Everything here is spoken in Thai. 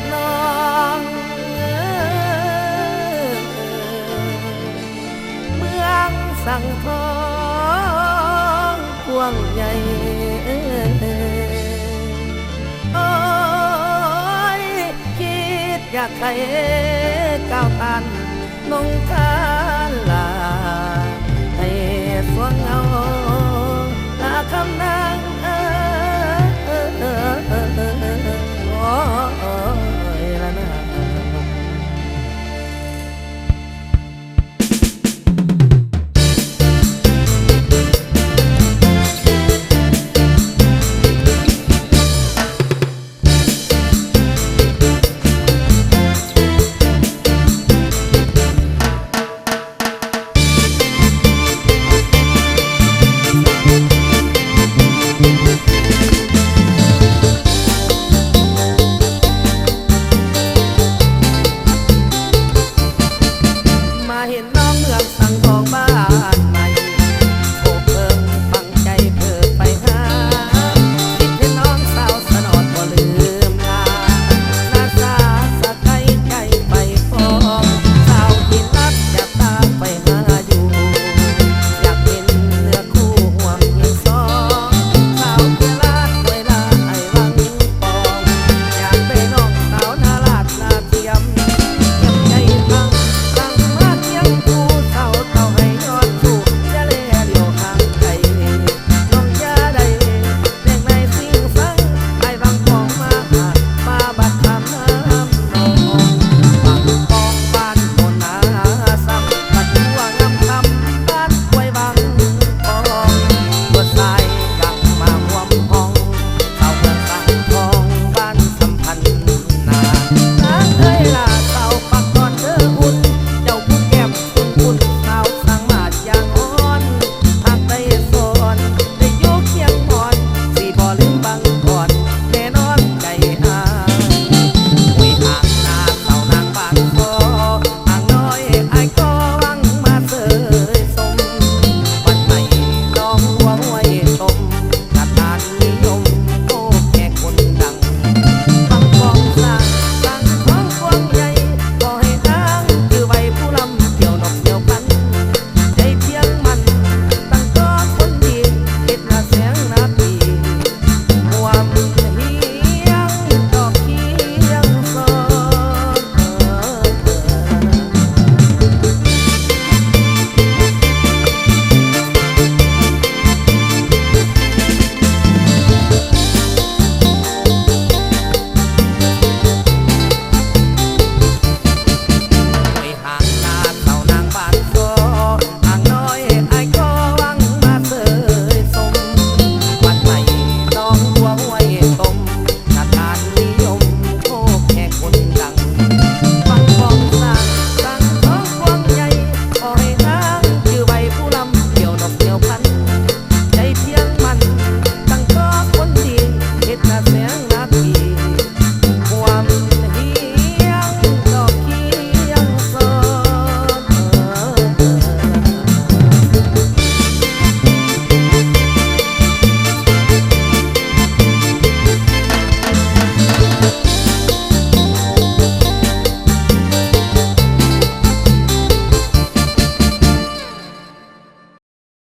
ดลองเมืองสังทองกวงใหญ่อยคิดอยากใครก้าวตันนงการลาให้สวงเงา Renan.